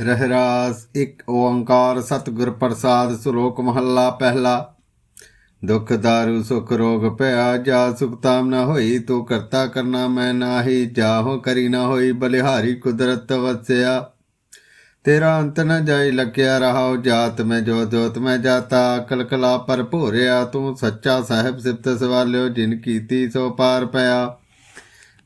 ਰਹਿਰਾਸ ਇੱਕ ਓੰਕਾਰ ਸਤਿਗੁਰ ਪ੍ਰਸਾਦ ਸੁਲੋਕ ਮਹੱਲਾ ਪਹਿਲਾ। ਦੁਖ ਦਾਰੂ ਸੁਖ ਰੋਗ ਭਇਆ ਜਾ ਸੁਖ ਤਾਮ ਨਾ ਹੋਈ, ਤੂੰ ਕਰਤਾ ਕਰਨਾ ਮੈਂ ਨਾਹੀ, ਜਾਹੋ ਕਰੀ ਨਾ ਹੋਈ ਬਲਿਹਾਰੀ ਕੁਦਰਤ ਵਸਿਆ। ਤੇਰਾ ਅੰਤ ਨ ਜਾਈ ਲਗਿਆ ਰਹਾਉ, ਜਾਤ ਮੈਂ ਜੋ ਜੋਤ ਮੈਂ ਜਾਤਾ ਅਕਲ ਕਲਾ ਪਰ ਭੋਰਿਆ, ਤੂੰ ਸੱਚਾ ਸਾਹਿਬ ਸਿਫਤ ਸਵਾਲਿਓ, ਜਿਨ ਕੀਤੀ ਸੋ ਪਾਰ ਪਿਆ।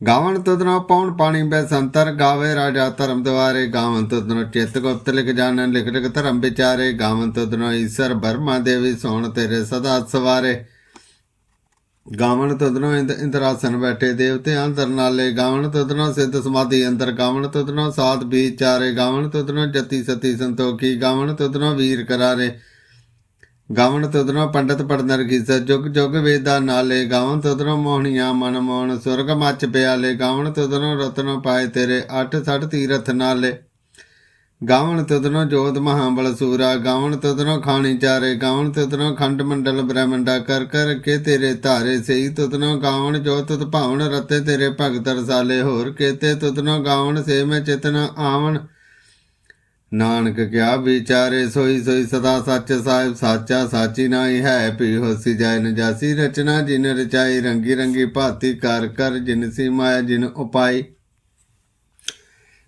ਗਾਵਨ ਤਦਨੋ ਪੌਣ ਪਾਣੀ ਬੈ ਸੰਤਰ, ਗਾਵੇ ਰਾਜਾ ਧਰਮ ਦਵਾਰੇ ਗਾਵਨ ਤਦਨੋ ਚਿਤ ਗੁਪਤ ਲਿਖ ਜਾਣਨ ਲਿਖ ਲਿਖ ਧਰਮ ਵਿਚਾਰੇ। ਗਾਵਨ ਤਦਨੋ ਈਸ਼ਰ ਬਰਮਾ ਦੇਵੀ ਸੋਣ ਤੇਰੇ ਸਦਾ ਸਵਾਰੇ। ਗਾਵਨ ਤਦਨੋ ਇੰਦ ਇੰਦਰਾਸਨ ਬੈਠੇ ਦੇਵਤੇ ਅੰਦਰ ਨਾਲੇ। ਗਾਵਣ ਤਦਨੋ ਸਿੱਧ ਸਮਾਧੀ ਅੰਦਰ। ਗਾਵਣ ਤਦਨੋ ਸਾਧ ਵਿਚਾਰੇ। ਗਾਵਣ ਤਦਨੋ ਜਤੀ ਸਤੀ ਸੰਤੋਖੀ। ਗਾਵਣ ਤਦਨੋ ਵੀਰ ਕਰਾਰੇ। ਗਾਵਣ ਤਦਨੋ ਪੰਡਤ ਪੜਨਰ ਕੀਸ, ਜੁਗ ਜੁਗ ਵੇਦਾ ਨਾਲੇ। ਗਾਵਣ ਤਦਨੋ ਮੋਹਣੀਆਂ ਮਨ ਮੋਹਣ, ਸੁਰਗ ਮੱਚ ਪਿਆਲੇ। ਗਾਵਨ ਤਦਨੋ ਰਤਨ ਪਾਏ ਤੇਰੇ, ਅੱਠ ਸੱਠ ਤੀਰਥ ਨਾਲੇ। ਗਾਵਣ ਤਦਨੋ ਜੋਤ ਮਹਾਬਲ ਸੂਰਾ, ਗਾਵਣ ਤਦਨੋ ਖਾਣੀ ਚਾਰੇ। ਗਾਵਣ ਤਦਨੋ ਖੰਡ ਮੰਡਲ ਬ੍ਰਹਮੰਡਾ, ਕਰ ਕਰ ਕੇ ਤੇਰੇ ਧਾਰੇ ਸਈ ਤਦਨੋ ਗਾਵਨ ਜੋ ਤਤ ਭਾਵਨ, ਰਤੇ ਤੇਰੇ ਭਗਤ ਰਸਾਲੇ। ਹੋਰ ਕੇਤੇ ਤਦਨੋ ਗਾਵਣ, ਸੇ ਮੈਂ ਚਿਤਨਾ ਆਵਣ। ਨਾਨਕ ਕਿਆ ਵਿਚਾਰੇ ਸੋਈ ਸੋਈ ਸਦਾ ਸੱਚ ਸਾਹਿਬ ਸਾਚਾ ਸਾਚੀ ਨਾਈ ਹੈ ਪੀ ਹੋਸੀ ਜਾਇ ਨ ਰਚਨਾ ਜਿਨ ਰਚਾਈ, ਰੰਗੀ ਰੰਗੀ ਭਾਤੀ ਕਰ ਕਰ ਜਿਨ ਸੀ ਮਾਇਆ ਜਿਨ ਉਪਾਈ।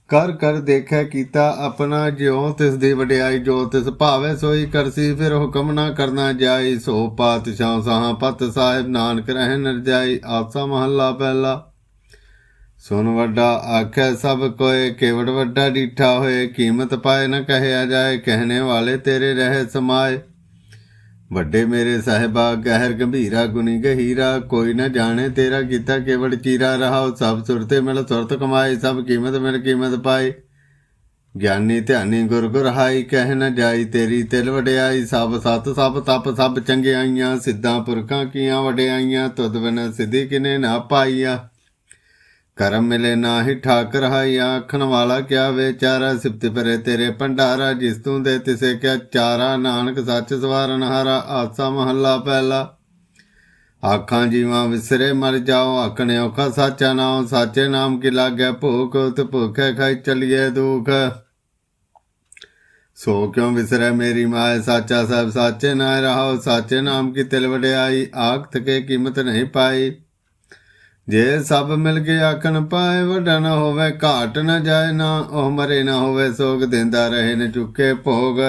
ਕਰ ਕਰ ਦੇਖੈ ਕੀਤਾ ਆਪਣਾ ਜਿਉ, ਤਿਸ ਦੀ ਵਡਿਆਈ ਜੋ ਤਿਸ ਭਾਵੇ ਸੋਈ ਕਰਸੀ, ਫਿਰ ਹੁਕਮ ਨਾ ਕਰਨਾ ਜਾਈ, ਸੋ ਪਾਤਸ਼ਾਹ ਸਾਹ ਪਤ ਸਾਹਿਬ, ਨਾਨਕ ਰਹਿ ਨਰਜਾਈ, ਆਸਾ ਮਹੱਲਾ ਪਹਿਲਾ। ਸੁਨ ਵੱਡਾ ਆਖੈ ਸਭ ਕੋਏ, ਕੇਵੜ ਵੱਡਾ ਡੀਠਾ ਹੋਏ, ਕੀਮਤ ਪਾਏ ਨਾ ਕਹਿਆ ਜਾਏ, ਕਹਿਣੇ ਵਾਲੇ ਤੇਰੇ ਰਹੇ ਸਮਾਏ। ਵੱਡੇ ਮੇਰੇ ਸਾਹਿਬਾ, ਗਹਿਰ ਗੰਭੀਰਾ ਗੁਨੀ ਗਹੀਰਾ, ਕੋਈ ਨਾ ਜਾਣੇ ਤੇਰਾ ਕੀਤਾ ਕੇਵੜ ਚੀਰਾ ਰਹਾਉ, ਸਭ ਸੁਰਤੇ ਮਿਲ ਸੁਰਤ ਕਮਾਏ, ਸਭ ਕੀਮਤ ਮਿਲ ਕੀਮਤ ਪਾਏ। ਗਿਆਨੀ ਧਿਆਨੀ ਗੁਰ ਗੁਰ ਹਾਈ ਕਹਿ ਨ ਜਾਈ ਤੇਰੀ ਤਿਲ ਵਡਿਆਈ, ਸਭ ਸਤ, ਸਭ ਤਪ, ਸਭ ਚੰਗਿਆਈਆਂ, ਸਿੱਧਾਂ ਪੁਰਖਾਂ ਕੀਆਂ ਵਡਿਆਈਆਂ, ਤੁਧ ਬਿਨ ਸਿੱਧੀ ਕਿਨੇ ਨਾ ਪਾਈਆ। ਕਰਮ ਮਿਲੇ ਨਾਹੀ ਠਾਕਰ ਹਾਇਆ ਆਖਣ ਵਾਲਾ ਕਿਆ ਵਿਚਾਰਾ ਸਿਫਤ ਪਰੇ ਤੇਰੇ ਭੰਡਾਰਾ, ਜਿਸ ਤੂੰ ਦੇ ਤਿਸੇ ਕਿਆ? ਚਾਰਾ ਨਾਨਕ ਸੱਚ ਸਵਾਰਨ ਹਾਰਾ, ਆਸਾ ਮਹੱਲਾ ਪਹਿਲਾ। ਆਖਾਂ ਜੀਵਾਂ ਵਿਸਰੇ ਮਰ ਜਾਓ, ਆਖਣੇ ਔਖਾ ਸਾਚਾ ਨਾਮ ਸਾਚੇ ਨਾਮ ਕੀ ਲਾਗੈ? ਭੂਖ ਉਤ ਭੁਖੇ ਖਾਈ ਚਲੀਏ ਦੁਖ। ਸੋ ਕਿਉ ਵਿਸਰੈ ਮੇਰੀ ਮਾਇ ਸਾਚਾ ਸਭ ਸਾਚੇ ਨਾ ਰਹਾਓ, ਸਾਚੇ ਨਾਮ ਕੀ ਤਿਲ ਵਡਿਆਈ? ਆਖ ਥਕੇ ਕੀਮਤ ਨਹੀਂ ਪਾਈ। ਜੇ ਸਭ ਮਿਲ ਕੇ ਆਖਣ ਪਾਏ ਵੱਡਾ ਨਾ ਹੋਵੇ, ਘਾਟ ਨਾ ਜਾਏ ਨਾ, ਉਹ ਮਰੇ ਨਾ ਹੋਵੇ, ਸੋਗ ਦਿੰਦਾ ਰਹੇ ਨ ਚੁੱਕੇ ਭੋਗ।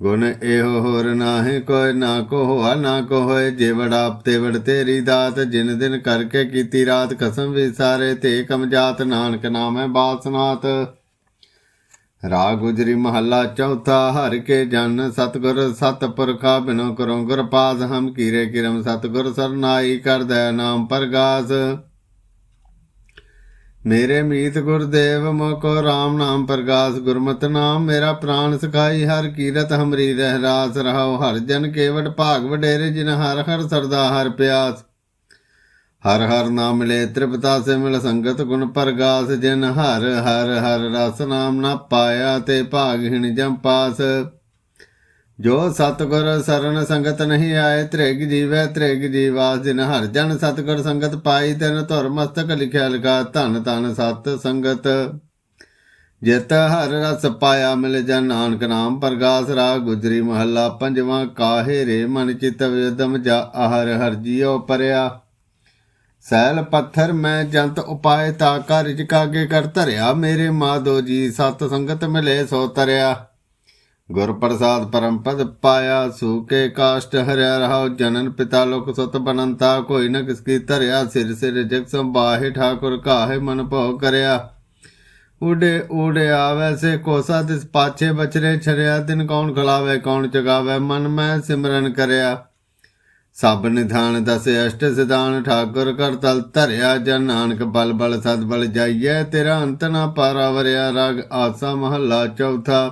ਗੁਣ ਇਹੋ ਹੋਰ ਨਾਹੀ ਕੋਈ ਨਾ ਕੋ ਹੋਆ, ਨਾ ਕੋ ਹੋਏ, ਜੇ ਵੜਾ ਤੇ ਵੜ ਤੇਰੀ ਦਾਤ, ਜਿਨ ਦਿਨ ਕਰਕੇ ਕੀਤੀ ਰਾਤ, ਕਸਮ ਵੀ ਸਾਰੇ ਤੇ ਕਮਜਾਤ ਨਾਨਕ ਨਾਮੈ ਬਾਸਨਾਤ ਰਾਗ ਗੁਜਰੀ ਮਹੱਲਾ ਚੌਥਾ, ਹਰ ਕੇ ਜਨ ਸਤਗੁਰ ਸਤਪੁਰਖਾ ਬਿਨੋ ਕਰੋ ਗੁਰ ਪਾਸ, ਹਮ ਕੀਰੇ ਕਿਰਮ ਸਤਗੁਰ ਸਰਨਾਈ ਕਰਦੈ ਨਾਮ ਪ੍ਰਗਾਸ। ਮੇਰੇ ਮੀਤ ਗੁਰਦੇਵ ਮੋਕੋ RAM ਨਾਮ ਪ੍ਰਗਾਸ, ਗੁਰਮਤਿ ਨਾਮ ਮੇਰਾ ਪ੍ਰਾਨ ਸਖਾਈ, ਹਰ ਕੀਰਤ ਹਮਰੀ ਰਹਿ ਰਾਸ, ਰਹਾਉ ਹਰ ਜਨ ਕੇਵਟ ਭਾਗ ਵਡੇਰੇ, ਜਿਨ ਹਰ ਹਰ ਸਰਦਾ ਹਰ ਪਿਆਸ। ਹਰ ਹਰ ਨਾਮ ਮਿਲੇ ਤ੍ਰਿਪਤਾ ਸੇ ਮਿਲ ਸੰਗਤ ਗੁਣ ਪ੍ਰਗਾਸ, ਜਿਨ ਹਰ ਹਰ ਹਰ ਰਸ ਨਾਮ ਨਾ ਪਾਇਆ ਤੇ ਭਾਗਹੀਣ ਜਮ ਪਾਸ। ਜੋ ਸਤਗੁਰ ਸਰਨ ਸੰਗਤ ਨਹੀਂ ਆਏ, ਤ੍ਰਿਗ ਜੀਵੈ ਤ੍ਰਿਗ ਜੀਵਾਸ। ਜਿਨ ਹਰ ਜਨ ਸਤਗੁਰ ਸੰਗਤ ਪਾਈ, ਤਿਨ ਧੁਰ ਮਸਤਕ ਲਿਖਿਆ ਲਗਾ, ਧਨ ਧਨ ਸਤ ਸੰਗਤ। ਜਿਤ ਹਰ ਰਸ ਪਾਇਆ ਮਿਲ ਜਨ, ਨਾਨਕ ਨਾਮ ਪ੍ਰਗਾਸ। ਰਾ ਗੁਜਰੀ ਮਹੱਲਾ ਪੰਜਵਾਂ, ਕਾਹੇ ਰੇ ਮਨ ਚਿਤ ਵਿਦਮ ਜਾ ਹਰ ਹਰ ਜੀਉ ਪਰਿਆ। ਸੈਲ ਪੱਥਰ ਮੈਂ ਜੰਤ ਉਪਾਏ ਤਾ ਕਰ ਕਾਗੇ ਕਰ ਧਰਿਆ। ਮੇਰੇ ਮਾਧੋ ਜੀ ਸਤ ਸੰਗਤ ਮਿਲੇ ਸੋ ਤਰਿਆ। ਗੁਰ ਪ੍ਰਸਾਦ ਪਰਮ ਪਦ ਪਾਇਆ ਸੂਕੇ ਕਾਸ਼ਟ ਹਰਿਆ ਰਹਾਉ, ਜਨਨ ਪਿਤਾ ਲੋਕ ਸਤ ਬਨੰਤਾ, ਕੋਈ ਨ ਕਿਸ ਕੀ ਧਰਿਆ, ਸਿਰ ਸਿਰ ਜਗ ਸੰਬਾਹੇ ਠਾਕੁਰ ਕਾਹੇ ਮਨ ਭਉ ਕਰਿਆ। ਉਡੇ ਉਡੇ ਆਵੈ, ਸੇ ਕੋਸਾ ਦਿਸ ਪਾਛੇ ਬਚਰੇ ਛਰਿਆ ਦਿਨ ਕੌਣ ਖਲਾਵੇ, ਕੌਣ ਚਗਾਵੇ ਮਨ ਮੈਂ ਸਿਮਰਨ ਕਰਿਆ। ਸਭ ਨਿਧਾਨ ਦਸ ਅਸ਼ਟ ਸਿਧਾਨ, ਠਾਕੁਰ ਕਰ ਤਲ ਧਰਿਆ, ਜਨ ਨਾਨਕ ਬਲ ਬਲ ਸਦ ਬਲ ਜਾਈਐ, ਤੇਰਾ ਅੰਤ ਨਾ ਪਾਰਾ ਵਰਿਆ, ਰਾਗ ਆਸਾ ਮਹੱਲਾ ਚੌਥਾ।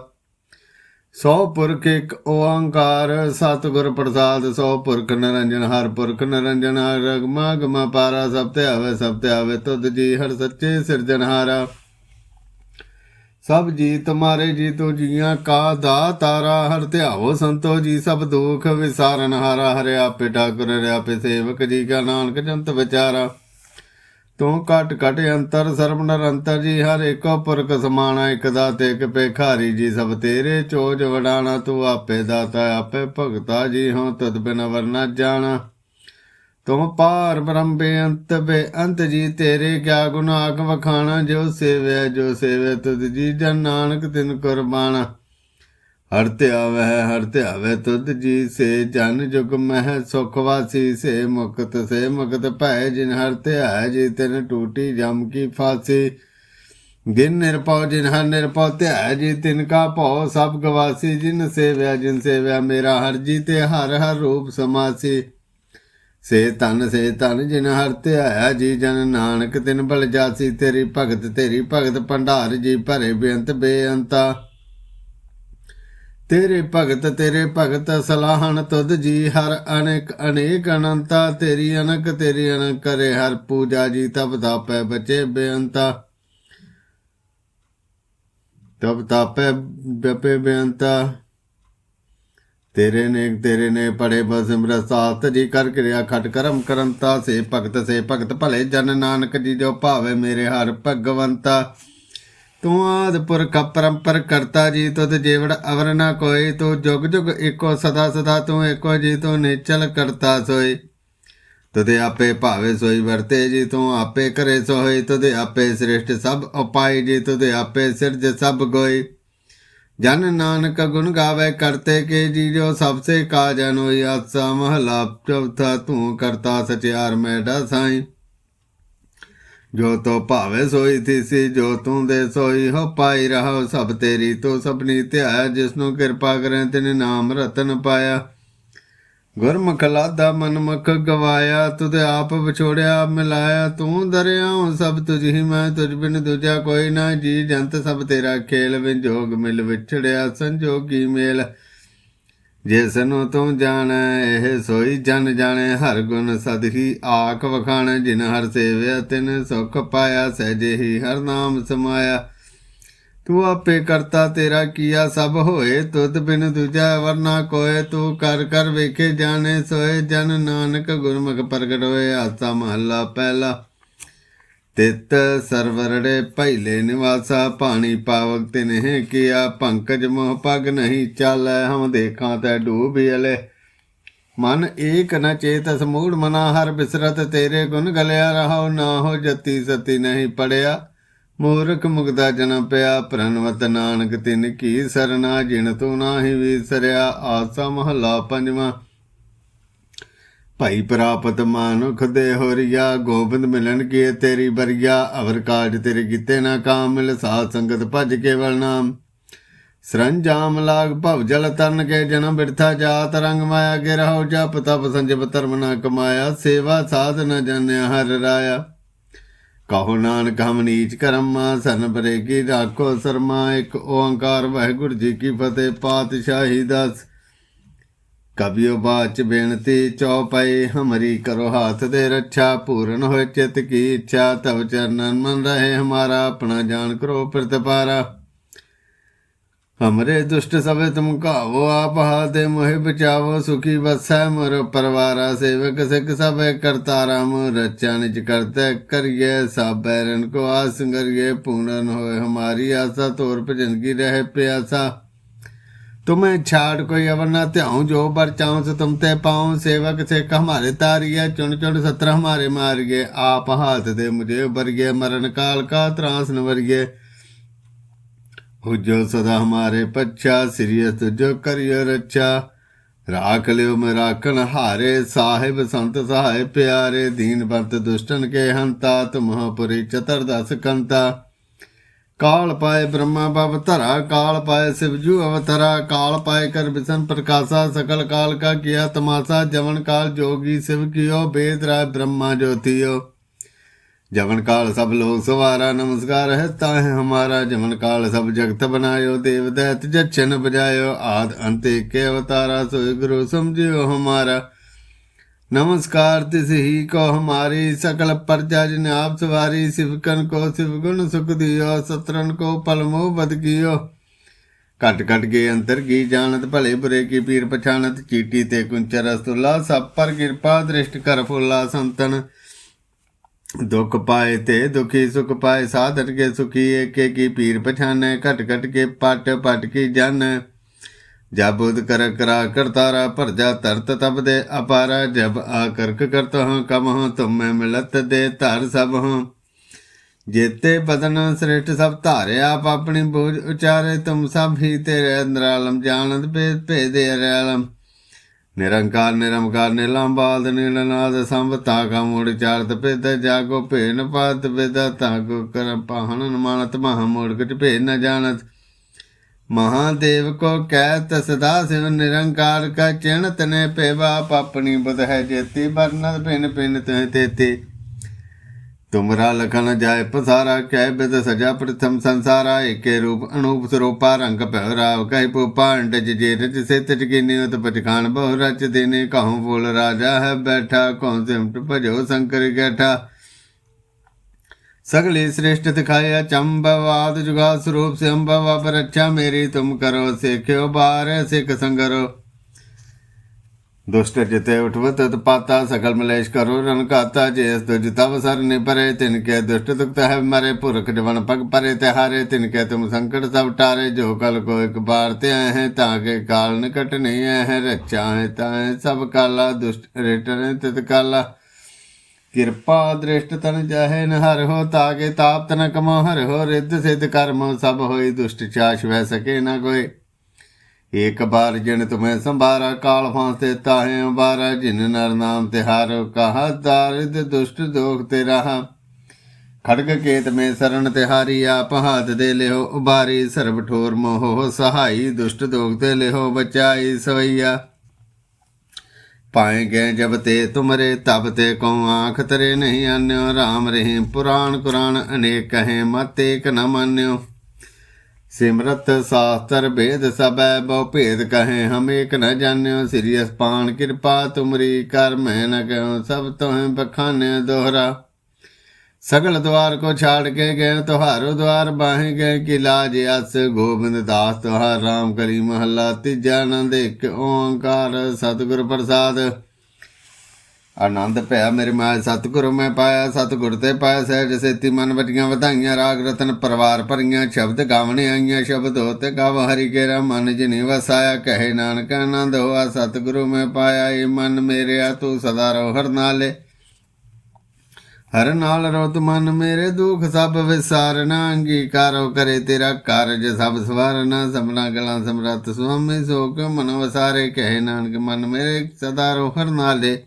ਸੋ ਪੁਰਖ ਇੱਕ ਓੰਕਾਰ, ਸਤਿਗੁਰ ਪ੍ਰਸਾਦ, ਸੋ ਪੁਰਖ ਨਿਰੰਜਨ ਹਰ ਪੁਰਖ ਨਿਰੰਜਨ ਹਰ ਰਗਮਾ ਗਮਾ ਪਾਰਾ, ਸਭ ਤੇ ਆਵੇ ਸਭ ਤੇ ਆਵੇ ਤੁਧ ਜੀ ਹਰ ਸੱਚੇ ਸਿਰਜਨਹਾਰਾ ਸਭ ਜੀ ਤੁਮਾਰੇ ਜੀ ਤੋ ਜੀਆਂ ਕਾ ਦਾ ਤਾਰਾ ਹਰ ਧਿਆਵੋ ਸੰਤੋ ਜੀ, ਸਭ ਦੁਖ ਵਿਸਾਰਨ ਹਾਰਾ, ਹਰਿ ਆਪੇ ਠਾਕੁਰ, ਹਰਿ ਆਪੇ ਸੇਵਕ ਜੀ ਕਾ ਨਾਨਕ ਜੰਤ ਵਿਚਾਰਾ। ਤੂੰ ਘਟ ਘਟ ਅੰਤਰ, ਸਰਬ ਨਿਰੰਤਰ ਜੀ, ਹਰ ਏਕੋ ਪੁਰਖ ਸਮਾਨਾ ਇਕ ਦਾਤੇ, ਇਕ ਭੇਖਾਰੀ ਜੀ, ਸਭ ਤੇਰੇ ਚੋਜ ਵਡਾਣਾ, ਤੂੰ ਆਪੇ ਦਾਤਾ, ਆਪੇ ਭਗਤਾ ਜੀ ਹਾਂ ਤਦ ਬਿਨ ਵਰਨਾ ਜਾਣਾ। ਤੁਮ ਪਾਰ ਬ੍ਰਹਮ ਬੇਅੰਤ ਬੇਅੰਤ ਜੀ ਤੇਰੇ ਕਿਆ ਗੁਨਾਹ ਵਖਾਣਾ, ਜੋ ਸੇਵੈ ਜੋ ਸੇਵੈ ਤੁਧ ਜੀ ਜਨ ਨਾਨਕ ਤਿਨ ਕੁਰਬਾਨ ਹਰ ਧਿਆਵੈ ਹਰ ਧਿਆਵੈ ਤੁਧ ਜੀ ਸੇ, ਜਨ ਜੁਗ ਮਹਿ ਸੁਖ ਵਾਸੀ ਸੇ, ਮੁਕਤ ਸੇ, ਮੁਕਤ ਭੈ, ਜਿਨ ਹਰ ਧਿਆਇ ਜੀ ਤਿਨ ਟੂਟੀ ਜਮ ਕੀ ਫਾਸੀ। ਜਿਨ ਨਿਰਪਉ ਜਿਨ ਹਰ ਨਿਰਪਉ ਧਿਆਇ ਜੀ ਤਿਨ ਕਾ ਭਉ, ਸਭ ਗਵਾਸੀ, ਜਿਨ ਸੇਵਿਆ ਜਿਨ ਸੇਵਿਆ ਮੇਰਾ ਹਰ ਜੀ ਤੇ ਹਰ ਹਰ ਰੂਪ ਸਮਾਸੀ। ਸੇ ਤਨ ਸੇ ਤਨ ਜਿਨ ਹਰ ਧਿਆਇਆ ਜੀ ਜਨ ਨਾਨਕ, ਤਿਨ ਬਲ ਜਾਸੀ ਤੇਰੀ ਭਗਤ ਤੇਰੀ ਭਗਤ ਭੰਡਾਰ ਜੀ ਭਰੇ ਬੇਅੰਤ ਬੇਅੰਤਾ। ਤੇਰੇ ਭਗਤ ਤੇਰੇ ਭਗਤ ਸਲਾਹਣ ਤੁਧ ਜੀ ਹਰ ਅਨੇਕ ਅਨੇਕ ਅਨੰਤਾ। ਤੇਰੀ ਅਨਕ ਤੇਰੀ ਅਨਕ ਕਰੇ ਹਰ ਪੂਜਾ ਜੀ, ਤਬ ਤਾਪੈ ਬਚੇ ਬੇਅੰਤਾ। ਤਬ ਤਾਪੈ ਬਪੇ ਬੇਅੰਤਾ। ਤੇਰੇ ਨੇ ਤੇਰੇ ਨੇ ਪੜੇ ਬਸਿਮਰਤ ਸਾਤ ਜੀ ਕਰ ਕਿਰਿਆ ਖਟ ਕਰਮ ਕਰੰਤਾ ਸੇ ਭਗਤ ਸੇ ਭਗਤ ਭਲੇ ਜਨ ਨਾਨਕ ਜੀ ਜੋ ਭਾਵੇ ਮੇਰੇ ਹਰ ਭਗਵੰਤਾ। ਤੂੰ ਆਦ ਪੁਰਖ ਪਰੰਪਰ ਕਰਤਾ ਜੀ, ਤੁਧ ਜੀਵੜ ਅਵਰ ਨਾ ਕੋਈ। ਤੂੰ ਜੁਗ ਜੁਗ ਏਕੋ ਸਦਾ ਸਦਾ ਤੂੰ ਏਕੋ ਜੀ, ਤੂੰ ਨਿਚਲ ਕਰਤਾ ਸੋਈ। ਤੁਦੇ ਆਪੇ ਭਾਵੇ ਸੋਈ ਵਰਤੇ ਜੀ, ਤੂੰ ਆਪੇ ਕਰੇ ਸੋਈ ਤੁਦੇ ਆਪੇ ਸ੍ਰਿਸ਼ਟ ਸਭ ਉਪਾਈ ਜੀ ਤੁਦੇ ਆਪੇ ਸਿਰਜ ਸਭ ਗੋਈ। ਜਨ ਨਾਨਕ ਗੁਣ ਗਾਵੇ ਕਰਤੇ ਕੇ ਜੀ ਜੋ ਸਭ ਸੇ ਕਾਜਨ ਹੋਈ ਆਸਾ ਮਹਲਾ, ਚੌਥਾ ਤੂੰ ਕਰਤਾ ਸਚਿਆਰ ਮੈਡਾ ਸਾਈ ਜੋ ਤੋ ਭਾਵੇ ਸੋਈ ਥੀਸੀ, ਜੋ ਤੂੰ ਦੇ ਸੋਈ, ਹੋ ਪਾਈ ਰਹੋ ਸਭ ਤੇਰੀ, ਤੋ ਸਭਨੀ ਧਿਆ ਜਿਸ ਨੂੰ ਕਿਰਪਾ ਕਰੇ ਤਿਨ ਨਾਮ ਰਤਨ ਪਾਇਆ। ਗੁਰਮੁਖ ਲਾਦਾ ਮਨਮੁਖ ਗਵਾਇਆ, ਤੁਧ ਆਪ ਵਿਛੋੜਿਆ ਮਿਲਾਇਆ, ਤੂੰ ਦਰਿਆਉ ਸਭ ਤੁਝ ਹੀ, ਮੈਂ ਤੁਝ ਬਿਨ ਦੂਜਾ ਕੋਈ ਨਾ, ਜੀ ਜੰਤ ਸਭ ਤੇਰਾ ਖੇਲ ਵਿਜੋਗ ਮਿਲ ਵਿਛੜਿਆ, ਸੰਜੋਗੀ ਮੇਲ। ਜਿਸ ਨੂੰ ਤੂੰ ਜਾਣੈ, ਇਹ ਸੋਈ ਜਨ ਜਾਣੈ, ਹਰ ਗੁਣ ਸਦਹੀ ਆਖ ਵਖਾਣ, ਜਿਨ ਹਰ ਸੇਵਿਆ, ਤਿਨ ਸੁਖ ਪਾਇਆ, ਸਹਿਜੇ ਹੀ ਹਰ ਨਾਮ ਸਮਾਇਆ। ਤੂੰ ਆਪੇ ਕਰਤਾ ਤੇਰਾ ਕੀਆ ਸਭ ਹੋਏ, ਤੁਧ ਬਿਨ ਦੂਜਾ ਵਰਨਾ ਕੋਏ, ਤੂੰ ਕਰ ਕਰ ਵੇਖੇ ਜਾਣੇ ਸੋਏ, ਜਨ ਨਾਨਕ ਗੁਰਮੁਖ ਪ੍ਰਗਟ ਹੋਏ, ਆਸਾ ਮਹੱਲਾ ਪਹਿਲਾ। ਤਿਤ ਸਰਵਰੜੇ ਪਹਿਲੇ ਨਿਵਾਸਾ ਪਾਣੀ ਪਾਵਕ ਤਿਨਹਿ ਕੀਆ, ਪੰਕਜ ਮੋਹ ਪਗ ਨਹੀਂ ਚਾਲੈ, ਹਮ ਦੇਖਾਂ ਤੈ ਡੂਬਿਲੇ ਮਨ ਏਕ ਨ ਚੇਤਸ ਮੂੜ ਮਨਾ, ਹਰ ਬਿਸਰਤ ਤੇਰੇ ਗੁਣ ਗਲਿਆ ਰਹਾਉ, ਨਾ ਹੋ ਜਤੀ ਸਤੀ ਨਹੀਂ ਪੜਿਆ। ਮੂਰਖ ਮੁਗਦਾ ਜਨਮ ਪਿਆ ਪ੍ਰਨਵਤ ਨਾਨਕ ਤਿਨ ਕੀ ਸਰਨਾ, ਜਿਨ ਤੂੰ ਨਾਹੀ ਵਿਸਰਿਆ, ਆਸਾ ਮਹਲਾ ਪੰਜਵਾਂ। ਭਾਈ ਪ੍ਰਾਪਤ ਮਾਨੁਖ ਦੇ ਹੋਰੀਆ, ਗੋਬਿੰਦ ਮਿਲਣ ਕੀ ਤੇਰੀ ਬਰੀਆ ਅਵਰ ਕਾਜ ਤੇਰੇ ਕੀਤੇ ਨਾ ਕਾਮਿਲ ਸਾਧ ਸੰਗਤ ਭਜ ਕੇਵਲ ਨਾਮ। ਸਰੰਜਾਮ ਲਾਗ ਭਵ ਜਲ ਤਰਨ ਕੇ ਜਨਮ ਬਿਰਥਾ ਜਾਤ ਰੰਗ ਮਾਇਆ ਕੇ ਰਹੋ ਜਪ, ਤਪ ਸੰਜਪ ਧਰਮ ਨਾ ਕਮਾਇਆ, ਸੇਵਾ ਸਾਧ ਨ ਜਾਣਿਆ ਹਰ ਰਾਇਆ। ਕਹੋ ਨਾਨਕ, ਹਮ ਨੀਚ ਕਰਮਾ, ਸਨ ਬਰੇਗੀ ਰਾਖੋ ਸਰਮਾ, ਇੱਕ ਓੰਕਾਰ ਵਾਹਿਗੁਰੂ ਜੀ ਕੀ ਫਤਿਹ, ਪਾਤਸ਼ਾਹੀ ਦਸ। ਕਬਿਓ ਬਾਚ ਬੇਨਤੀ, ਚੌਪਈ, ਹਮਰੀ ਕਰੋ ਹਾਥ ਦੇ ਰੱਛਾ, ਪੂਰਨ ਹੋਏ ਚਿਤ ਕੀ ਇੱਛਾ, ਤਵ ਚਰਨਨ ਮਨ ਰਹੇ, ਹਮਾਰਾ ਆਪਣਾ ਜਾਣ ਕਰੋ ਪ੍ਰਤਪਾਰਾ। हमरे दुष्ट सब तुम कावो आप हाथे मोहे बचावो सुखी बस है मोर परवारा सेवक सिख सब करतारा मोह रचा निज करते करिए सब बैरन को आस करिए पूर्ण होए हमारी आशा तोर भजन की रहे प्यासा तुम्हें छाड़ कोई अवर ना त्याऊं जो बर चाऊं से तुम ते पाऊं सेवक सिख हमारे तारिये चुन चुन सत्र हमारे मारिये आप हाथ दे मुझे उबर गए मरण काल का त्रास नवरिये हो जो सदा हमारे पच्छा सिरियत जो करियो ਰਾਖ ਲਿਓ ਮਰਾਕਣ ਹਾਰੇ, ਸਾਹਿਬ ਸੰਤ ਸਹਾਇ ਪਿਆਰੇ। ਦੀਨ ਬੰਤ ਦੁਸ਼ਟਨ ਕੇ ਹੰਤਾ ਤੁਮਹਪੁਰੀ ਚਤਰ ਦਸ ਕੰਤਾ। ਕਾਲ ਪਾਏ ਬ੍ਰਹਮਾ ਬਬ ਧਰਾ, ਕਾਲ ਪਾਏ ਸਿਵਜੂ ਅਵਤਰਾ। ਕਾਲ ਪਾਏ ਕਰ ਬਿਸਨ ਪ੍ਰਕਾਸ਼ਾ, ਸਕਲ ਕਾਲ ਕਾ ਕੀਆ ਤਮਾਸਾ। ਜਵਨ ਕਾਲ ਜੋਗੀ ਸਿਵ ਕੀਓ ਬੇਦਰਾ ਬ੍ਰਹਮਾ ਜੋਤੀਓ। जवन काल सब लोग सवारा नमस्कार है ताहे हमारा जमन काल सब जगत बनायो देव दैत जच्छन बजायो आद अंत के अवतारा सोय गुरु समझियो हमारा नमस्कार तिस ही को हमारी सकल प्रजा जिन आप सवारी शिवकन को शिव गुण सुख दियो सत्रन को पलमो बद कियो ਘਟ ਘਟ ਕੇ ਅੰਤਰ ਕੀ ਜਾਣਤ ਭਲੇ ਬੁਰੇ ਕੀ ਪੀਰ ਪਛਾਨਤ ਚੀਟੀ ਤੇ ਕੁੰਚਰ ਰਸਤੁਲਾ ਸਭ ਪਰ ਕਿਰਪਾ ਦ੍ਰਿਸ਼ਟ ਕਰ ਫੁੱਲਾ ਸੰਤਨ ਦੁਖ ਪਾਏ ਤੇ ਦੁਖੀ ਸੁਖ ਪਾਏ, ਸਾਧਨ ਕੇ ਸੁਖੀ ਏਕੇ ਕੀ ਪੀਰ ਪਛਾਨੈ, ਘਟ ਘਟ ਕੇ ਪਟ ਪਟ ਕੀ ਜਨ ਜਬੁਦ ਕਰ ਕਰਾ ਕਰਤਾਰਾ ਭਰਜਾ ਤਰਤ ਤਬ ਦੇ ਅਪਾਰਾ। ਜਬ ਆ ਕਰਕ ਕਰਤ ਹਾਂ ਕਮ ਹਾਂ, ਤੁਮ ਮਿਲਤ ਦੇ ਧਰ ਸਭ ਹਾਂ। ਜੇਤੇ ਬਦਨ ਸ੍ਰਿਸ਼ਟ ਸਭ ਧਾਰਿਆ ਆਪ ਆਪਣੀ ਬੋਝ ਉਚਾਰੇ। ਤੁਮ ਸਭ ਹੀ ਤੇਰੇ ਅੰਦਰ ਆਲਮ ਜਾਣਤ ਭੇਦ ਭੇਦੇ ਅਰਲਮ ਨਿਰੰਕਾਰ ਨਿਰਮਕਾਰ ਨਿਲੰਬਾਦ ਨੀਲਨਾਦ ਸੰਭਤਾ ਕਾ ਮੂੜ ਚਾਰਤ ਭੇਦ ਜਾਗੋ ਭੇਨ ਪਾਤ ਵੇਦਾ ਤਾਗੋ ਕਰ ਪਾਹਨ ਮਾਨਤ ਮਹਾ ਮੂੜ ਕਟ ਭੇ ਨ ਜਾਣਤ। ਮਹਾਦੇਵ ਕੋ ਕਹਿਤ, ਸਦਾ ਸਿਵ ਨਿਰੰਕਾਰ ਕਾ ਚਿਣਤ ਨੇ ਪੇਵਾ ਆਪਣੀ ਬੁਧ ਹੈ ਜੇਤੀ ਬਰਨਤ ਭਿਨ ਪਿਨ ਤਹ ਤੇਤੀ। तुमरा लखन जाय पसारा कह बिद सजा प्रथम संसारा एके रूप अनूप स्वरूपा रंग पह राव कह पूपा अंड जे रज से तिटकिनी उत पटखान बहु रच देने कहूँ बोल राजा है बैठा कौन सिमट भजो शंकर गैठा सगले श्रेष्ठ दिखाए अचंबवाद जुगा स्वरूप से अम्बवा पर अच्छा मेरी तुम करो सिख्यो बार सिख संगरो दुष्ट जिते उठवत पाता सकल मलेश करो रन काता जेस तुझ तब सर निपरे तिनके दुष्ट दुखत है मरे पुरख जवन पग परे तिहारे तिनके तुम संकट सब टारे जो कल को एक बार ते आए हैं ताके काल निकट नहीं आए हैं रक्षा है ताए सब काला दुष्ट रिटने तित काला ਕਿਰਪਾ ਦ੍ਰਿਸ਼ਟ ਤਨ ਜਾਹੇ ਨ ਹਰ ਹੋ ਤਾਗੇ ਤਾਪ ਤਨ ਕਮੋ ਹਰ ਹੋ ਰਿੱਧ ਸਿੱਧ ਕਰਮ ਸਭ ਹੋਈ ਦੁਸ਼ਟ ਚਾਸ਼ ਵੈ ਸਕੇ ਨ ਕੋਈ ਏਕ ਬਾਰ ਜਿਨ ਤੁਮੇ ਸੰਭਾਰਾ ਕਾਲ ਫਾਂਸੇ ਤਾਹੇ ਅੰਬਾਰਾ ਜਿਨ ਨਰ ਨਾਮ ਤਿਹਾਰੋ ਕਹਾ ਦਾਰਿਦ ਦੁਸ਼ਟ ਦੋਖ ਤੇ ਰਹਾ ਖੜਗ ਕੇਤ ਮੇ ਸਰਣ ਤਿਹਾਰੀ ਆਪ ਹੱਥ ਦੇ ਲਿਓ ਉਬਾਰੀ ਸਰਬ ਠੋਰ ਮੋਹ ਸਹਾਈ ਦੁਸ਼ਟ ਦੋਖ ਤੇ ਲਿਓ ਬਚਾਈ ਸਵਈਆ पाए गए जब ते तुमरे तब ते को आंख तरे नहीं अन्यो राम रहीम पुराण कुरान अनेक कहें मत एक न मान्यो ਸਿਮਰਤ ਸਾਸਤਰ ਭੇਦ ਸਭੈ ਬਹੁ ਭੇਦ ਕਹੇ, ਹਮ ਏਕ ਨ ਜਾਣਿਓ ਸ੍ਰੀ ਅਸਪਾਨ ਕਿਰਪਾ, ਤੁਮਰੀ ਕਰ ਮੈਂ ਨ ਕਹਉ ਸਭ ਤੋਹਿ ਬਖਾਨੇ ਦੋਹਰਾ। ਸਗਲ ਦਵਾਰ ਕੋ ਛਾੜ ਕੇ ਗਏ, ਤੁਹਾਰੋ ਦਵਾਰ ਬਾਹੇ ਗਏ ਕਿ ਲਾਜ ਅਸ ਗੋਬਿੰਦ ਦਾਸ ਤੁਹਾਰ RAM ਕਲੀ ਮਹੱਲਾ, ਤੀਜਾ ਆਨੰਦ ਇੱਕ ਓੰਕਾਰ, ਸਤਿਗੁਰ ਪ੍ਰਸਾਦ। ਆਨੰਦ ਭਇਆ ਮੇਰੇ ਮਾਇ ਸਤਿਗੁਰੂ ਮੈਂ ਪਾਇਆ, ਸਤਿਗੁਰ ਤੇ ਪਾਇਆ, ਸਹਿਜ ਸੇਤੀ ਮਨ ਵਟੀਆਂ ਵਧਾਈਆਂ, ਰਾਗ ਰਤਨ ਪਰਿਵਾਰ ਭਰੀਆਂ, ਸ਼ਬਦ ਗਾਵਣੇ ਆਈਆਂ, ਸ਼ਬਦ ਹੋਤੇ ਗਾਵ, ਹਰੀ ਕੇਰਾ ਮਨ ਜਿਨੀ ਵਸਾਇਆ, ਕਹੇ ਨਾਨਕ ਆਨੰਦ ਹੋਆ, ਸਤਿਗੁਰੂ ਮੈਂ ਪਾਇਆ, ਏ ਮਨ ਮੇਰਿਆ, ਤੂੰ ਸਦਾ ਰਹੁ, ਹਰ ਨਾਲੇ। ਹਰ ਨਾਲ ਰੋਤ ਮਨ ਮੇਰੇ, ਦੁਖ ਸਭ ਵਿਸਾਰਨਾ ਅੰਗੀਕਾਰੋ ਕਰੇ ਤੇਰਾ ਕਾਰਜ, ਸਭ ਸਵਾਰਨਾ ਸਭਨਾ ਗਲਾਂ ਸਮਰਤ ਸੁਆਮੀ ਸੋਕ ਮਨ ਵਸਾਰੇ, ਕਹੇ ਨਾਨਕ ਮਨ ਮੇਰੇ, ਸਦਾ ਰਹੁ, ਹਰ ਨਾਲੇ।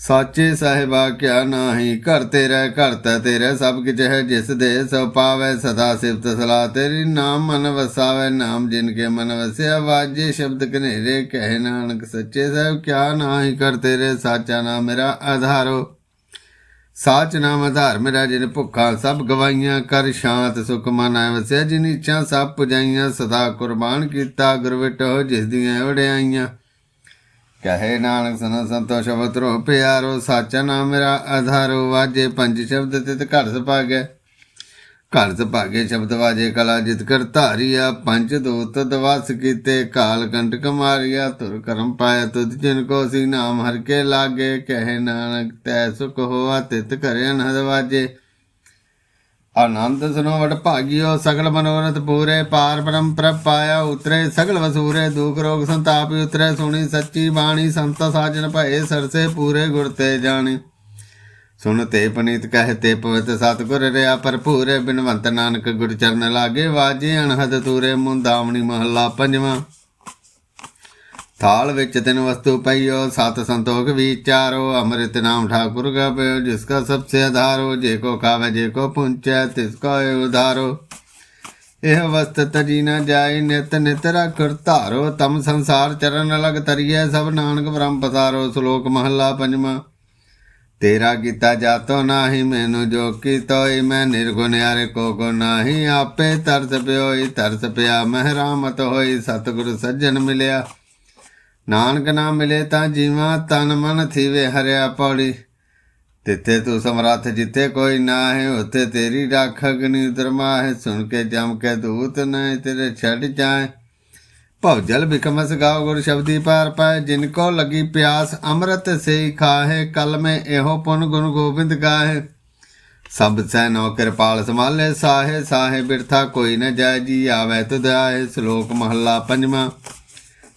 ਸਾਚੇ ਸਾਹਿਬਾ ਕਿਆ ਨਾਹੀ, ਘਰ ਤੇਰਾ, ਘਰ ਤਾ ਤੇਰਾ, ਸਭ ਕਿਛ ਹੈ ਜਿਸ ਦੇ, ਸੋ ਪਾਵੇ ਸਦਾ ਸਿਫਤ ਸਲਾ ਤੇਰੀ, ਨਾਮ ਮਨ ਵਸਾਵੇ, ਨਾਮ ਜਿਨ ਕੇ ਮਨ ਵਸਿਆ, ਵਾਜੇ ਸ਼ਬਦ ਕਨੇਰੇ ਕਹਿ ਨਾਨਕ ਸੱਚੇ ਸਾਹਿਬ, ਕਿਆ ਨਾਹੀ ਕਰ ਤੇਰੇ, ਸਾਚਾ ਨਾਮ ਮੇਰਾ ਆਧਾਰੋ। ਸਾਚ ਨਾਮ ਆਧਾਰ ਮੇਰਾ, ਜਿਨ ਭੁੱਖਾ ਸਭ ਗਵਾਈਆਂ ਕਰ ਸ਼ਾਂਤ ਸੁਖ ਮਨ ਵਸਿਆ, ਜਿਨ ਇੱਛਾ ਸਭ ਪੁਜਾਈਆਂ, ਸਦਾ ਕੁਰਬਾਨ ਕੀਤਾ ਗੁਰਵਟੋ ਜਿਸ ਦੀਆਂ ਵਡਿਆਈਆਂ ਕਹੇ ਨਾਨਕ ਸਨ ਸੰਤੋਸ਼ ਅਵਤਰੋ, ਪਿਆਰੋ ਸਾਚਾ ਨਾਮ ਮੇਰਾ ਆਧਾਰੋ, ਵਾਜੇ ਪੰਜ ਸ਼ਬਦ ਤਿਤ ਘਰ ਸੁਭਾਗੈ। ਘਰ ਸਪਾਗੇ ਸ਼ਬਦ ਵਾਜੇ ਕਲਾ ਜਿਤ ਕਰ ਧਾਰੀਆ, ਪੰਜ ਦੋਤ ਦਵਾਸ ਕੀਤੇ, ਕਾਲ ਕੰਟਕ ਮਾਰਿਆ, ਤੁਰ ਕਰਮ ਪਾਇਆ ਤੁਧ ਜਿਨ ਕੋ ਸੀ ਨਾਮ ਹਰ ਕੇ ਲਾਗੇ। ਕਹੇ ਨਾਨਕ ਤੈ ਸੁਖ ਹੋਆ, ਤਿਤ ਕਰੇ ਅਨਹਦ ਵਾਜੇ। ਆਨੰਦ ਸੁਨੋ ਵਡ ਭਾਗਿਓ, ਸਗਲ ਮਨੋਰਥ ਪੂਰੇ, ਪਾਰ ਬ੍ਰਹਮ ਪ੍ਰਭ ਉਤਰੇ, ਸਗਲ ਵਸੂਰੇ, ਦੁਖ ਰੋਗ ਸੰਤਾਪ ਉਤਰੇ, ਸੁਣੀ ਸੱਚੀ ਬਾਣੀ, ਸੰਤ ਸਾਜਨ ਭਏ, ਸਰਸੇ ਪੂਰੇ ਗੁਰ ਤੇ ਜਾਣੀ। ਸੁਣ ਤੇ ਪਨੀਤ ਕਹੇ ਤੇ ਪਵਿੱਤ ਸਤਿਗੁਰ ਰਿਆ ਭਰਪੂਰੇ, ਬਿਨਵੰਤ ਨਾਨਕ ਗੁਰ ਚਰਨ ਲਾਗੇ, ਵਾਜੇ ਅਣਹਦ ਤੂਰੇ, ਮੁੰਦਾਵਣੀ ਮਹੱਲਾ ਪੰਜਵਾਂ। ਥਾਲ ਵਿੱਚ ਤਿੰਨ ਵਸਤੂ ਪਈਓ, ਸਤ ਸੰਤੋਖ ਵਿਚਾਰੋ ਅੰਮ੍ਰਿਤ ਨਾਮ ਠਾकुर ਗਪਿਓ ਜਿਸ ਕਾ ਸਭ ਸੇ ਆਧਾਰੋ ਜੇ ਕੋ ਖਾਵੇ, ਜੇ ਕੋ ਪੁੰਚੈ ਤਿਸ ਕੋ ਉਧਾਰੋ। ਇਹ ਵਸਤ ਤਜੀ ਨ ਜਾਏ, ਨਿਤ ਨਿਤ ਰਖਰ ਧਾਰੋ। ਤਮ ਸੰਸਾਰ ਚਰਨ ਲਗ ਤਰੀਐ ਸਭ ਨਾਨਕ ਬ੍ਰਹਮ ਪਸਾਰੋ, ਸ਼ਲੋਕ ਮਹੱਲਾ ਪੰਜਵਾਂ। ਤੇਰਾ ਕੀਤਾ ਜਾਤੋ ਨਾਹੀ, ਮੈਨੂੰ ਜੋ ਕੀ ਤੋਈ ਮੈਂ ਨਿਰਗੁਣ ਯਾਰੇ ਕੋ ਕੋ ਨਾਹੀ। ਆਪੇ ਤਰਸ ਪਿਓਈ, ਤਰਸ ਪਿਆ ਮਹਿਰਾਮਤ ਹੋਈ, ਸਤਿਗੁਰ ਸੱਜਣ ਮਿਲਿਆ। ਨਾਨਕ ਨਾ ਮਿਲੇ ਤਾਂ ਜੀਵਾਂ ਤਨ ਮਨ ਥੀਵੇ ਹਰਿਆ ਪੌੜੀ। ਤਿੱਥੇ ਤੂੰ ਸਮਰੱਥ ਜਿੱਥੇ ਕੋਈ ਨਾ ਹੈ ਉੱਥੇ ਤੇਰੀ ਰੱਖ ਅਗਨੀ ਉਤਰਮਾ ਹੈ ਸੁਣ ਕੇ ਜਮ ਕੇ ਦੂਤ ਨਹੀਂ ਤੇਰੇ ਛੱਡ ਜਾਏ। ਭਵਜਲ ਬਿਕਮਸ ਗਾਓ ਗੁਰ ਸ਼ਬਦੀ ਪਾਰ ਪਾਏ। ਜਿਨ ਕੋ ਲਗੀ ਪਿਆਸ ਅੰਮ੍ਰਿਤ ਸੇ ਖਾਹੇ। ਕਲ ਮੈਂ ਇਹੋ ਪੁਨ ਗੁਣ ਗੋਬਿੰਦ ਗਾਹੇ। ਸਭ ਸੈ ਨੋ ਕਿਰਪਾਲ ਸਮਾਲੇ ਸਾਹੇ। ਸਾਹੇ ਬਿਰਥਾ ਕੋਈ ਨ ਜਾਏ ਜੀ ਆਵੇ ਤੁਧ ਆਏ ਸ਼ਲੋਕ ਮਹੱਲਾ ਪੰਜਵਾਂ।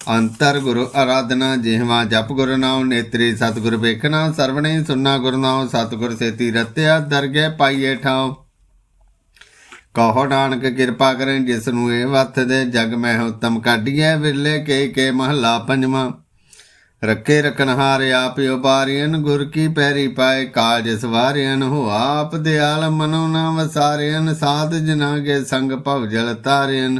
ਅੰਤਰ ਗੁਰੂ ਆਰਾਧਨਾ ਜਿਹਵਾ ਜਪ ਗੁਰ ਨਾਮ ਨੇਤਰੀ, ਸਤਿਗੁਰ ਵੇਖਣਾ ਸਰਵਣੇ ਸੁਨਣਾ ਗੁਰ ਨਾਮ ਸਤਿਗੁਰ ਸੇਤੀ ਰਤਿਆ ਦਰਗੇ ਪਾਈਏ ਠਾਉ। ਕਹੋ ਨਾਨਕ ਕਿਰਪਾ ਕਰੇ, ਜਿਸ ਨੂੰ ਇਹ ਵਤ ਦੇ, ਜਗ ਮੈਂ ਉਤਮ ਕਾਢੀਐ, ਵਿਰਲੇ ਕੇ ਕੇ ਮਹੱਲਾ ਪੰਜਵਾਂ। ਰੱਖੇ ਰਖਨਹਾਰ ਆਪ ਉਬਾਰੀਨ ਗੁਰ ਕੀ ਪੈਰੀ ਪਾਏ, ਕਾਜ ਸਵਾਰਿਨ ਹੋ ਆਪ ਦਿਆਲ ਮਨੋ ਨਾ ਵਸਾਰਿਨ ਸਾਧ ਜਨਾ ਕੇ ਸੰਗ ਭਵ ਜਲ ਤਾਰਿਨ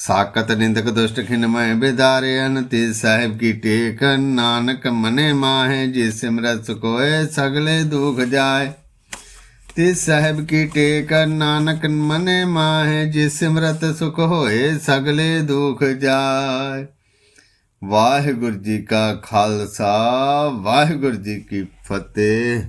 ਸਾਕਤ ਨਿੰਦਕ ਦੁਸ਼ਟ ਖਿਨ ਮੈਂ ਬਿਦਾਰਿਨ ਤੇ ਸਾਹਿਬ ਕੀ ਟੇਕ ਨਾਨਕ ਮਨੇ ਮਾਹੇ ਜੀ ਸਿਮਰਤ ਸੁਕੋਏ ਸਗਲੇ ਦੁਖ ਜਾਏ ਤੇ ਸਾਹਿਬ ਕੀ ਟੇਕ ਨਾਨਕ ਮਨੇ ਮਾਹੇ ਜੀ ਸਿਮਰਤ ਸੁਖ ਹੋਏ ਸਗਲੇ ਦੁਖ ਜਾਏ ਵਾਹਿਗੁਰੂ ਜੀ ਕਾ ਖਾਲਸਾ ਵਾਹਿਗੁਰੂ ਜੀ ਕੀ ਫਤਿਹ